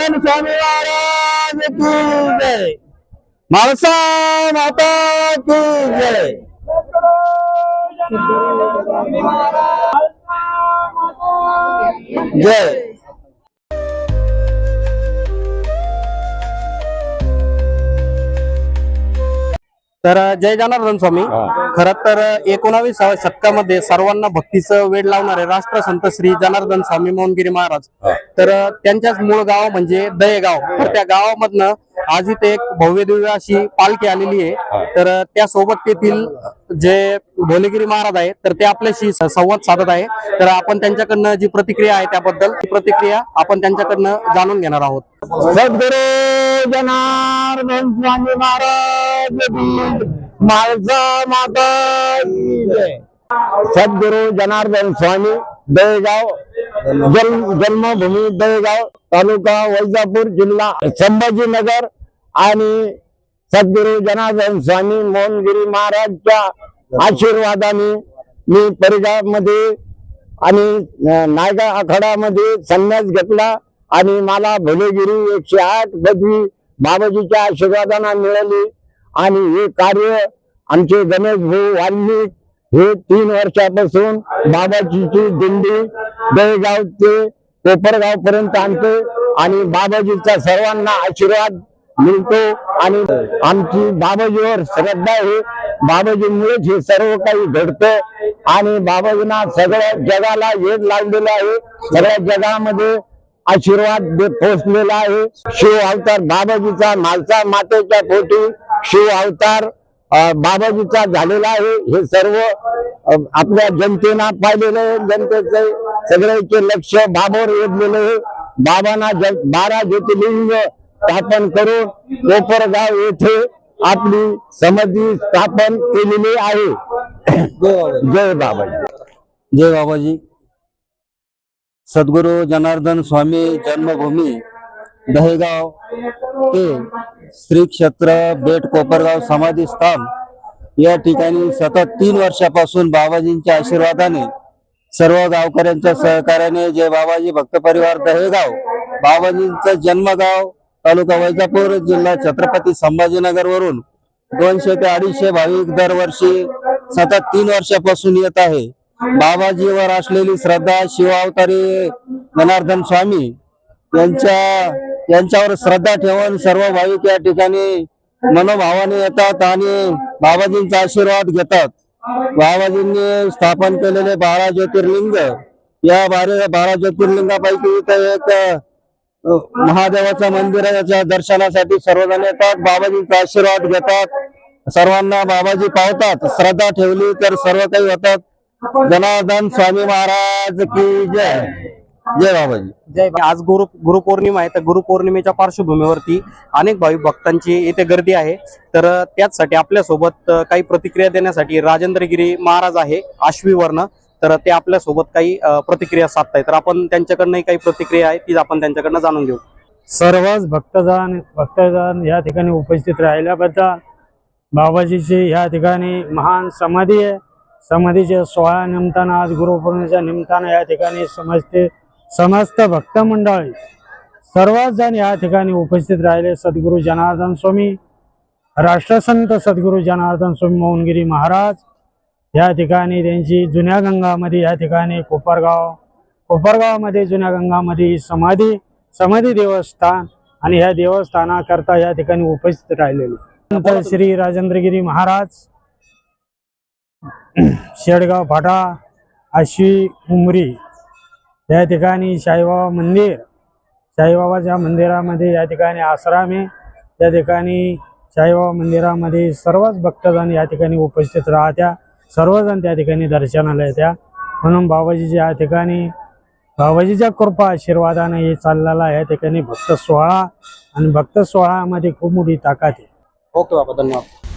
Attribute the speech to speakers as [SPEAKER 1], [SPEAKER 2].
[SPEAKER 1] स्वामी महाराज की जय. माळसा माता की जय. जय.
[SPEAKER 2] तर जय जनार्दन स्वामी. खर तर एकोणावीसाव्या शतकामध्ये सर्वांना भक्तीचं वेळ लावणारे राष्ट्रसंत श्री जनार्दन स्वामी मोहनगिरी महाराज. तर त्यांच्याच मूळ गाव म्हणजे दयेगाव तर त्या गावामधनं आज इथे एक भव्य दिव्य अशी पालखी आलेली आहे. तर त्या सोबत तेथील जे भोलेगिरी महाराज आहे तर ते आपल्याशी संवाद साधत आहे. तर आपण त्यांच्याकडनं जी प्रतिक्रिया आहे त्याबद्दल ती प्रतिक्रिया आपण त्यांच्याकडनं जाणून घेणार आहोत.
[SPEAKER 1] सद्गुरु जनार्दन स्वामी महाराज माझा माता सद्गुरु जनार्दन स्वामी दळेगाव जन्म जन्मभूमी दळेगाव तालुका वैजापूर जिल्हा संभाजीनगर आणि सद्गुरु जनार्दन स्वामी मोहनगिरी महाराजच्या आशीर्वादाने मी परिघामध्ये आणि नायगा आखाड्यामध्ये संन्यास घेतला आणि मला भुलेगिरी एकशे आठ पदवी बाबाजीच्या आशीर्वादाने मिळाली. आणि हे कार्य आमचे गणेश भाऊ वाल्मिक हे तीन वर्षापासून बाबाजीची दिंडी बेळगाव ते कोपरगाव पर्यंत आणतो आणि बाबाजीचा सर्वांना आशीर्वाद मिळतो आणि आमची बाबाजीवर श्रद्धा आहे. बाबाजीमुळेच हे सर्व काही घडतं आणि बाबाजींना सगळ्या जगाला वेध लावलेला आहे. सगळ्या जगामध्ये आशीर्वाद देत पोहोचलेला आहे. शिव अवतार बाबाजीचा मालसा मातेच्या पोटी शिव अवतार बाबाजीचा झालेला आहे. हे सर्व आपल्या जनतेनं पाहिलेलं आहे. जनतेचे सगळ्यांचे लक्ष बाबावर वेधलेलं आहे. बाबांना बारा ज्योतिर्लिंग स्थापन करून कोपरगाव येथे आपली समाधी स्थापन केलेली आहे. जय बाबाजी.
[SPEAKER 2] जय बाबाजी. सद्गुरु जनार्दन स्वामी जन्मभूमी दहेगाव ते श्री क्षेत्र बेट कोपरगाव समाधी स्थान या ठिकाणी सतत तीन वर्षापासून बाबाजींच्या आशीर्वादाने सर्व गावकऱ्यांच्या सहकार्याने जय बाबाजी भक्त परिवार दहेगाव बाबाजींचं जन्मगाव तालुका वैजापूर जिल्हा छत्रपती संभाजीनगर वरून दोनशे ते अडीचशे भाविक दरवर्षी सतत तीन वर्षापासून येत आहे. बाबाजीवर असलेली श्रद्धा शिवावतारी जनार्दन स्वामी यांच्या यांच्यावर श्रद्धा ठेवून सर्व भाविक या ठिकाणी मनोभावाने येतात आणि बाबाजींचा आशीर्वाद घेतात. बाबाजींनी स्थापन केलेले बारा ज्योतिर्लिंग. या बारा बारा ज्योतिर्लिंगापैकी इथं एक महादेवाचं मंदिर आहे. याच्या दर्शनासाठी सर्वजण येतात. बाबाजींचा आशीर्वाद घेतात. सर्वांना बाबाजी पावतात श्रद्धा ठेवली तर सर्व काही होतात. जनार्दन स्वामी महाराज की जय. जय बाबाजी. जय आज गुरु गुरुपौर्णिमा आहे तर गुरुपौर्णिमेच्या पार्श्वभूमीवरती अनेक भाविक भक्तांची इथे गर्दी आहे. तर त्याचसाठी आपल्यासोबत काही प्रतिक्रिया देण्यासाठी राजेंद्रगिरी महाराज आहे आश्वीवर्ण तर ते आपल्यासोबत काही प्रतिक्रिया साधताय तर आपण त्यांच्याकडनंही काही प्रतिक्रिया आहे ती आपण त्यांच्याकडनं जाणून घेऊ.
[SPEAKER 3] सर्वच भक्तजन भक्तजन या ठिकाणी उपस्थित राहिल्याबद्दल बाबाजीची या ठिकाणी महान समाधी आहे. समाधीच्या सोहळ्या निमित्तानं आज गुरुपौर्णिमेच्या निमित्तानं या ठिकाणी समजते समस्त भक्त मंडळी सर्वच जण या ठिकाणी उपस्थित राहिले. सद्गुरू जनार्दन स्वामी राष्ट्रसंत सद्गुरू जनार्दन स्वामी मोहनगिरी महाराज या ठिकाणी त्यांची जुन्या गंगामध्ये या ठिकाणी कोपरगाव कोपरगावमध्ये जुन्या गंगामध्ये समाधी समाधी देवस्थान आणि ह्या देवस्थानाकरता या ठिकाणी उपस्थित राहिलेले. नंतर श्री राजेंद्रगिरी महाराज शेडगाव फाटा आश्वी उमरी या ठिकाणी साईबाबा मंदिर साईबाबाच्या मंदिरामध्ये या ठिकाणी आश्रम आहे त्या ठिकाणी साईबाबा मंदिरामध्ये सर्वच भक्तजण या ठिकाणी उपस्थित राहत्या. सर्वजण त्या ठिकाणी दर्शनाला येत्या. म्हणून बाबाजीच्या या ठिकाणी बाबाजीच्या कृपा आशीर्वादाने हे चाललेला या ठिकाणी भक्त सोहळा आणि भक्त सोहळामध्ये खूप मोठी ताकद आहे.
[SPEAKER 2] ओके बाबा धन्यवाद.